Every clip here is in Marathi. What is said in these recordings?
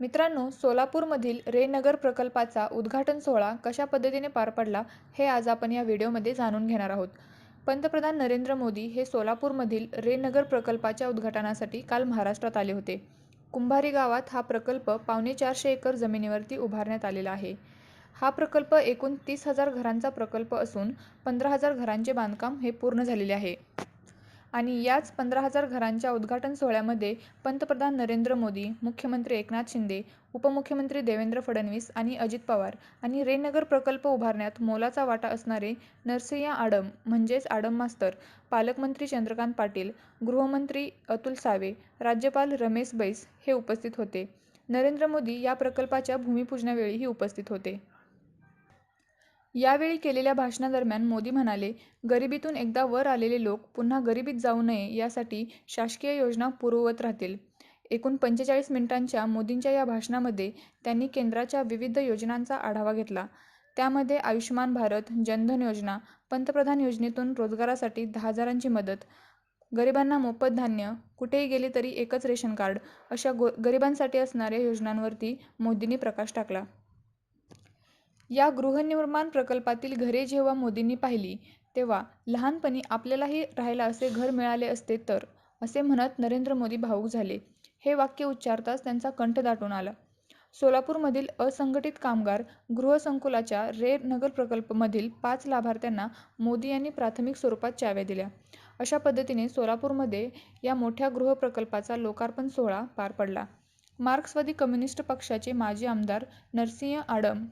मित्रांनो सोलापूरमधील रेनगर प्रकल्पाचा उद्घाटन सोहळा कशा पद्धतीने पार पडला हे आज आपण या व्हिडिओमध्ये जाणून घेणार आहोत. पंतप्रधान नरेंद्र मोदी हे सोलापूरमधील रेनगर प्रकल्पाच्या उद्घाटनासाठी काल महाराष्ट्रात आले होते. कुंभारी गावात हा प्रकल्प पावणे चारशे एकर जमिनीवरती उभारण्यात आलेला आहे. हा प्रकल्प एकूण तीस हजार घरांचा प्रकल्प असून पंधरा हजार घरांचे बांधकाम हे पूर्ण झालेले आहे. आणि याच पंधरा हजार घरांच्या उद्घाटन सोहळ्यामध्ये पंतप्रधान नरेंद्र मोदी मुख्यमंत्री एकनाथ शिंदे उपमुख्यमंत्री देवेंद्र फडणवीस आणि अजित पवार आणि रेनगर प्रकल्प उभारण्यात मोलाचा वाटा असणारे नरसय्या आडम म्हणजेच आडम मास्तर पालकमंत्री चंद्रकांत पाटील गृहमंत्री अतुल सावे राज्यपाल रमेश बैस हे उपस्थित होते. नरेंद्र मोदी या प्रकल्पाच्या भूमिपूजनावेळीही उपस्थित होते. यावेळी केलेल्या भाषणादरम्यान मोदी म्हणाले गरिबीतून एकदा वर आलेले लोक पुन्हा गरिबीत जाऊ नये यासाठी शासकीय योजना पुरवत राहतील. एकूण पंचेचाळीस मिनिटांच्या मोदींच्या या भाषणामध्ये त्यांनी केंद्राच्या विविध योजनांचा आढावा घेतला. त्यामध्ये आयुष्यमान भारत जनधन योजना पंतप्रधान योजनेतून रोजगारासाठी दहा हजारांची मदत गरिबांना मोफत धान्य कुठेही गेले तरी एकच रेशन कार्ड अशा गो गरिबांसाठी असणाऱ्या योजनांवरती मोदींनी प्रकाश टाकला. या गृहनिर्माण प्रकल्पातील घरे जेव्हा मोदींनी पाहिली तेव्हा लहानपणी आपल्यालाही राहायला असे घर मिळाले असते तर असे म्हणत नरेंद्र मोदी भावूक झाले. हे वाक्य उच्चारताच त्यांचा कंठ दाटून आला. सोलापूरमधील असंघटित कामगार गृहसंकुलाच्या रे नगर प्रकल्पमधील पाच लाभार्थ्यांना मोदी यांनी प्राथमिक स्वरूपात चाव्या दिल्या. अशा पद्धतीने सोलापूरमध्ये या मोठ्या गृहप्रकल्पाचा लोकार्पण सोहळा पार पडला. मार्क्सवादी कम्युनिस्ट पक्षाचे माजी आमदार नरसिंह आडम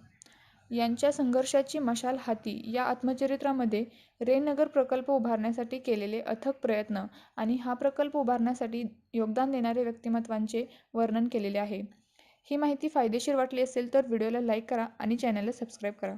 यांच्या संघर्षाची मशाल हाती या आत्मचरित्रामध्ये रेनगर प्रकल्प उभारण्यासाठी केलेले अथक प्रयत्न आणि हा प्रकल्प उभारण्यासाठी योगदान देणाऱ्या व्यक्तिमत्वांचे वर्णन केलेले आहे. ही माहिती फायदेशीर वाटली असेल तर व्हिडिओला लाईक करा आणि चॅनलला सबस्क्राईब करा.